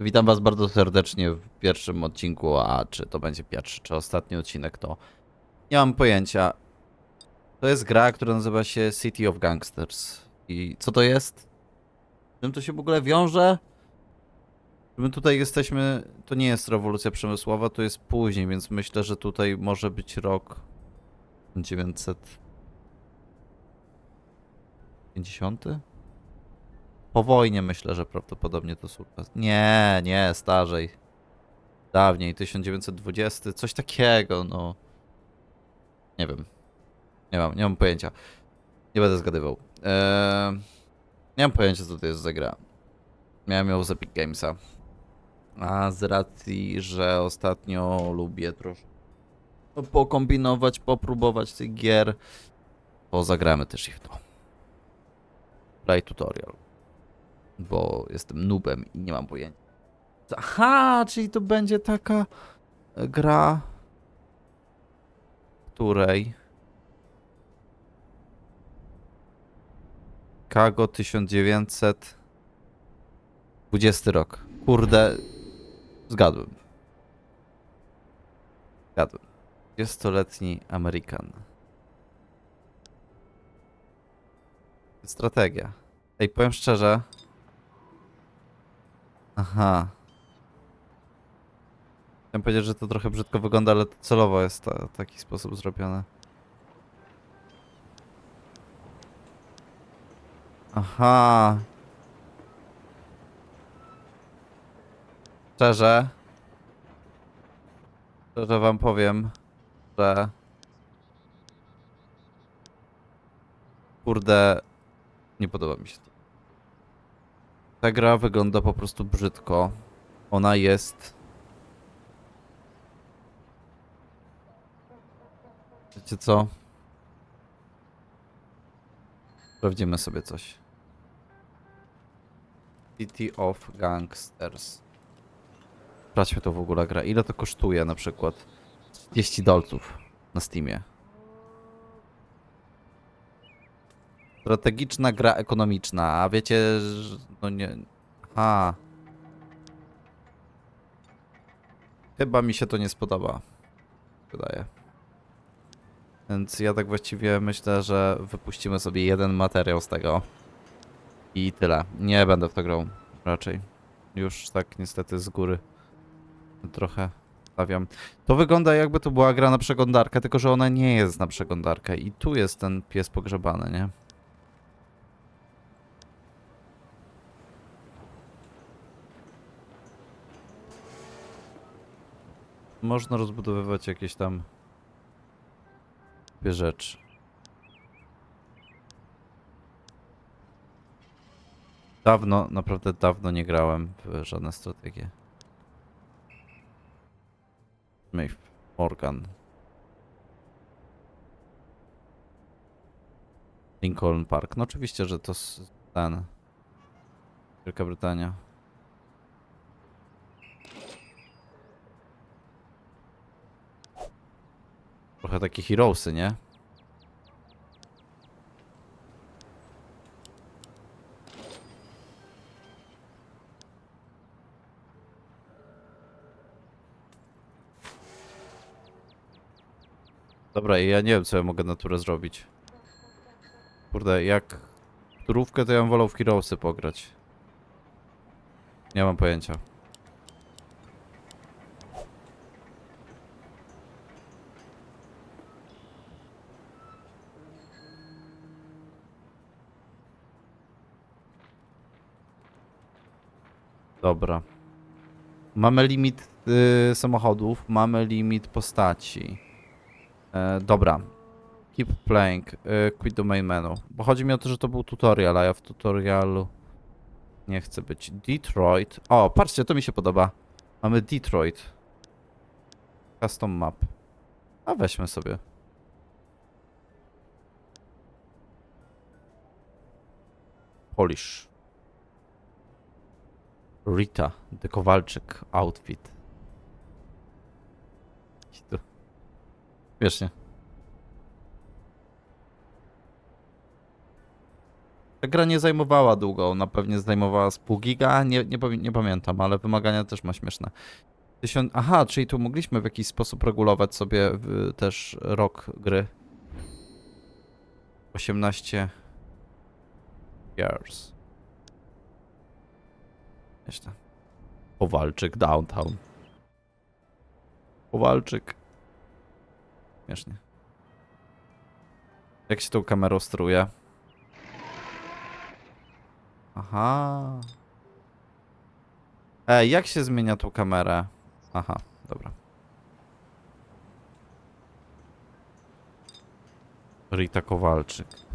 Witam Was bardzo serdecznie w pierwszym odcinku, a czy to będzie pierwszy, czy ostatni odcinek, to nie mam pojęcia. To jest gra, która nazywa się City of Gangsters. I co to jest? Czym to się w ogóle wiąże? My tutaj jesteśmy, to nie jest rewolucja przemysłowa, to jest później, więc myślę, że tutaj może być rok 950? Po wojnie myślę, że prawdopodobnie to czasy. Nie, nie, starzej. Dawniej, 1920, coś takiego, no. Nie wiem. Nie mam, nie mam pojęcia. Nie będę zgadywał. Eee, nie mam pojęcia, co to jest za gra. Miałem ją z Epic Gamesa. A z racji, że ostatnio lubię troszkę pokombinować, popróbować tych gier, to zagramy też ich w to. Play tutorial bo jestem nubem i nie mam pojęcia. Aha, czyli to będzie taka e, gra, której Chicago 1920 rok. Kurde, zgadłem. Zgadłem. 20-letni Amerykan. Strategia. Ej, powiem szczerze, Aha. Chciałem powiedzieć, że to trochę brzydko wygląda, ale to celowo jest ta, taki sposób zrobione. Aha. Szczerze. Szczerze wam powiem, że... Kurde, nie podoba mi się to. Ta gra wygląda po prostu brzydko. Ona jest. Wiecie co? Sprawdzimy sobie coś. City of Gangsters. Sprawdźmy to w ogóle gra. Ile to kosztuje na przykład? 30 dolców na Steamie. Strategiczna gra ekonomiczna, a wiecie, że no nie... Aha. Chyba mi się to nie spodoba. Wydaje. Więc ja tak właściwie myślę, że wypuścimy sobie jeden materiał z tego. I tyle. Nie będę w to grał. Raczej. Już tak niestety z góry. Trochę stawiam. To wygląda jakby to była gra na przeglądarkę, tylko że ona nie jest na przeglądarkę. I tu jest ten pies pogrzebany, nie? Można rozbudowywać jakieś tam rzeczy. Dawno, naprawdę dawno nie grałem w żadne strategie. Smith, Morgan. Lincoln Park. No oczywiście, że to ten. Wielka Brytania. Trochę takie heroesy, nie? Dobra, ja nie wiem, co ja mogę na turę zrobić. Kurde, jak turówkę, to ja bym wolał w heroesy pograć. Nie mam pojęcia. Dobra. Mamy limit y, samochodów, mamy limit postaci. E, dobra. Keep playing. Y, quit the main menu. Bo chodzi mi o to, że to był tutorial, a ja w tutorialu nie chcę być. Detroit. O, patrzcie, to mi się podoba. Mamy Detroit. Custom map. A weźmy sobie. Polish. Rita, The Kowalczyk outfit. To- Śmiesznie. Ta gra nie zajmowała długo, ona pewnie zajmowała z pół giga, nie, nie, nie pamiętam, ale wymagania też ma śmieszne. Aha, czyli tu mogliśmy w jakiś sposób regulować sobie też rok gry. 18 years. Nieźle. Powalczyk downtown. Powalczyk. Śmiesznie. Jak się tą kamerą steruje? Aha. Ej, jak się zmienia tą kamerę? Aha, dobra. Rita Kowalczyk.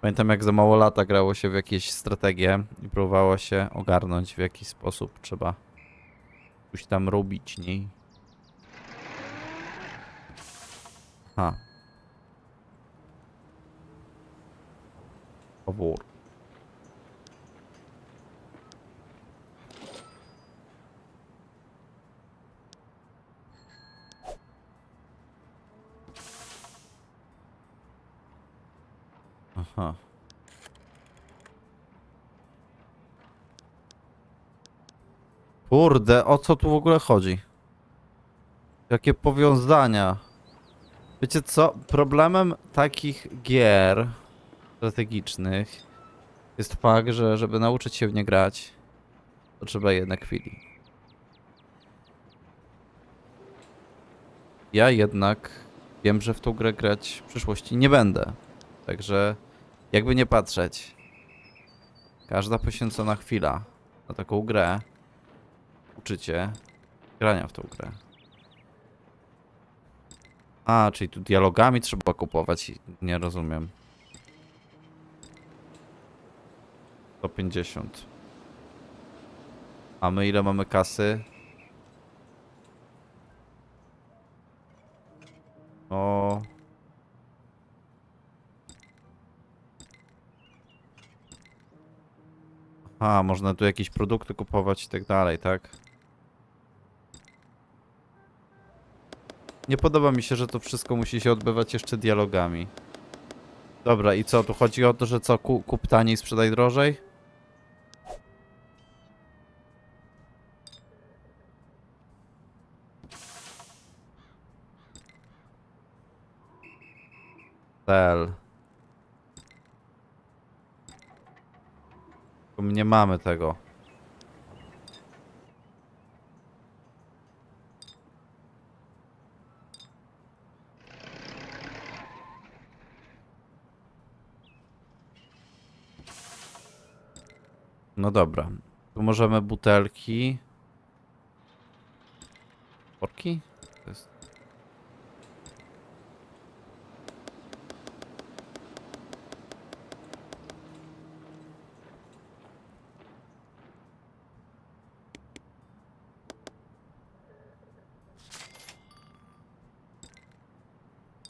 Pamiętam jak za mało lata grało się w jakieś strategie i próbowało się ogarnąć w jaki sposób trzeba coś tam robić, nie? Ha. Powór. Aha. Kurde, o co tu w ogóle chodzi? Jakie powiązania? Wiecie co? Problemem takich gier strategicznych jest fakt, że żeby nauczyć się w nie grać, to trzeba jednak chwili. Ja jednak wiem, że w tą grę grać w przyszłości nie będę. Także jakby nie patrzeć, każda poświęcona chwila na taką grę uczycie grania w tą grę. A, czyli tu dialogami trzeba kupować. Nie rozumiem. 150. A my ile mamy kasy? O. A, można tu jakieś produkty kupować i tak dalej, tak? Nie podoba mi się, że to wszystko musi się odbywać jeszcze dialogami. Dobra, i co? Tu chodzi o to, że co? Ku, kup taniej, sprzedaj drożej? Cel. Nie mamy tego. No dobra. Tu możemy butelki. Worki? To jest...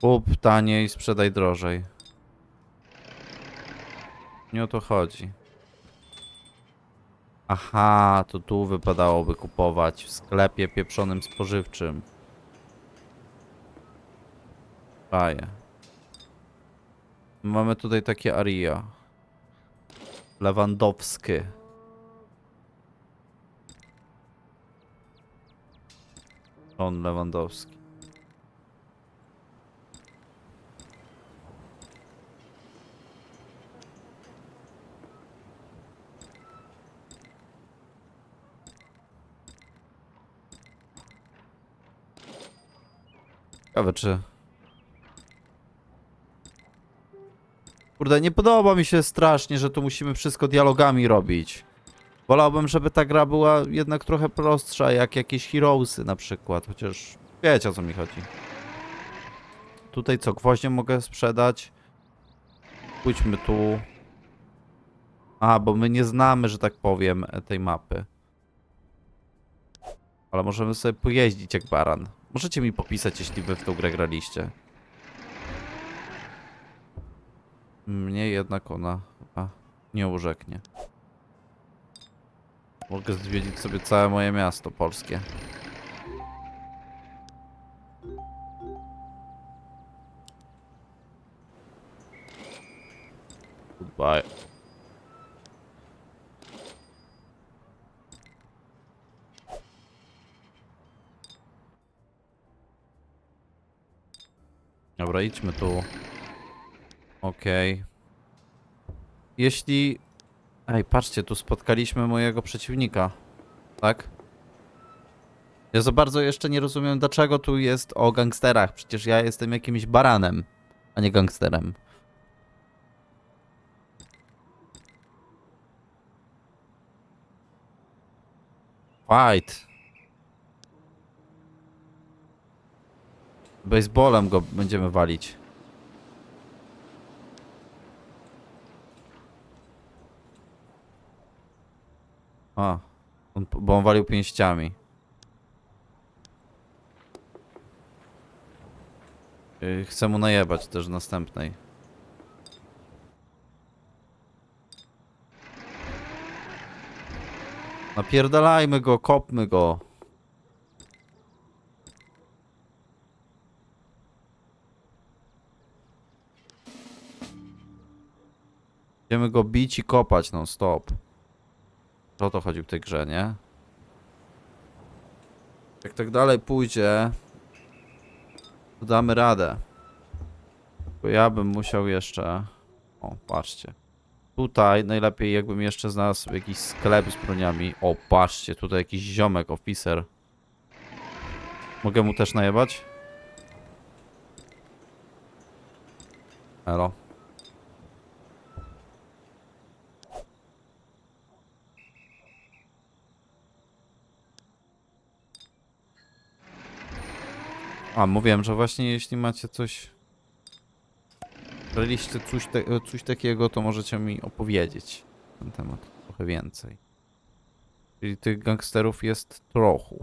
Kup taniej, sprzedaj drożej. Nie o to chodzi. Aha, to tu wypadałoby kupować w sklepie pieprzonym spożywczym. Faje. Mamy tutaj takie aria. Lewandowskie. On Lewandowski. Ciekawe czy... Kurde, nie podoba mi się strasznie, że tu musimy wszystko dialogami robić. Wolałbym, żeby ta gra była jednak trochę prostsza, jak jakieś Heroesy na przykład, chociaż wiecie o co mi chodzi. Tutaj co, gwoździe mogę sprzedać? Pójdźmy tu. A, bo my nie znamy, że tak powiem, tej mapy. Ale możemy sobie pojeździć jak baran. Możecie mi popisać, jeśli wy w tą grę graliście. Mnie jednak ona nie urzeknie. Mogę zwiedzić sobie całe moje miasto polskie. Goodbye. Dobra, idźmy tu. Okej. Jeśli... Ej, patrzcie, tu spotkaliśmy mojego przeciwnika. Tak? Ja za bardzo jeszcze nie rozumiem, dlaczego tu jest o gangsterach. Przecież ja jestem jakimś baranem, a nie gangsterem. Fight. Baseballem go będziemy walić. A, on, bo on walił pięściami. Chcę mu najebać też następnej. Napierdalajmy go, kopmy go. Będziemy go bić i kopać non stop. O to chodzi w tej grze, nie? Jak tak dalej pójdzie, to damy radę. Bo ja bym musiał jeszcze... O, patrzcie. Tutaj najlepiej jakbym jeszcze znalazł jakiś sklep z broniami. O, patrzcie, tutaj jakiś ziomek, oficer. Mogę mu też najebać? Elo. A, mówiłem, że właśnie jeśli macie coś... Braliście coś, te, coś takiego, to możecie mi opowiedzieć na ten temat trochę więcej. Czyli tych gangsterów jest trochę.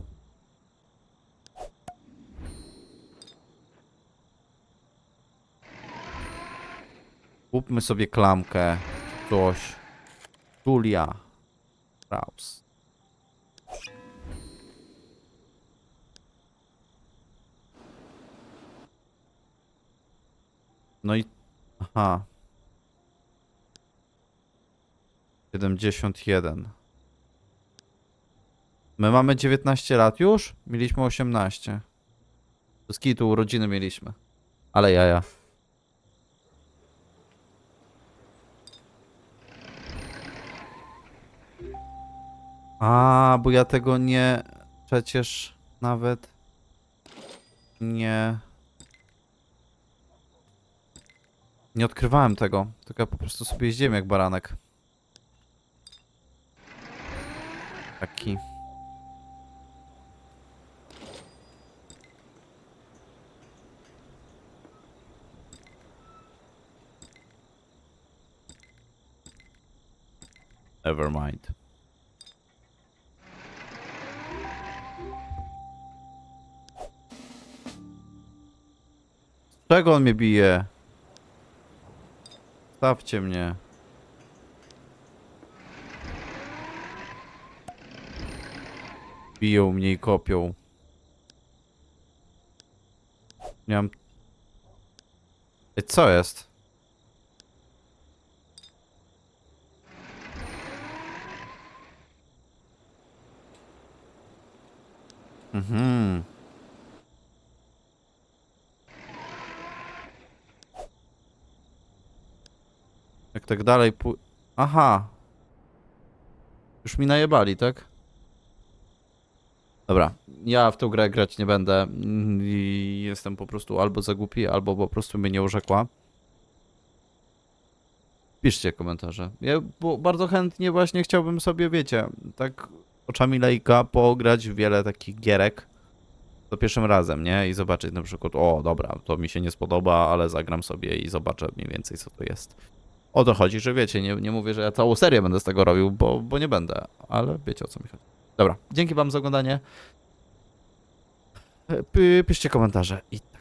Kupmy sobie klamkę, coś. Julia. Raus. No i... Aha. 71. My mamy 19 lat już? Mieliśmy 18. Z kitu urodziny mieliśmy. Ale jaja. A, bo ja tego nie... Przecież nawet... Nie... Nie odkrywałem tego, tylko ja po prostu sobie jeździłem jak baranek. Taki. Never mind. Z czego on mnie bije? Stawcie mnie. Biją mnie i kopią. Nie mam... Ej, co jest? Mhm. Tak dalej pój... Aha. Już mi najebali, tak? Dobra, ja w tę grę grać nie będę. Jestem po prostu albo za głupi, albo po prostu mnie nie urzekła. Piszcie komentarze. Ja bardzo chętnie właśnie chciałbym sobie, wiecie, tak oczami laika pograć wiele takich gierek. To pierwszym razem, nie? I zobaczyć na przykład, o dobra, to mi się nie spodoba, ale zagram sobie i zobaczę mniej więcej co to jest. O to chodzi, że wiecie, nie, nie mówię, że ja całą serię będę z tego robił, bo, bo nie będę, ale wiecie o co mi chodzi. Dobra, dzięki wam za oglądanie. Py, piszcie komentarze i tak.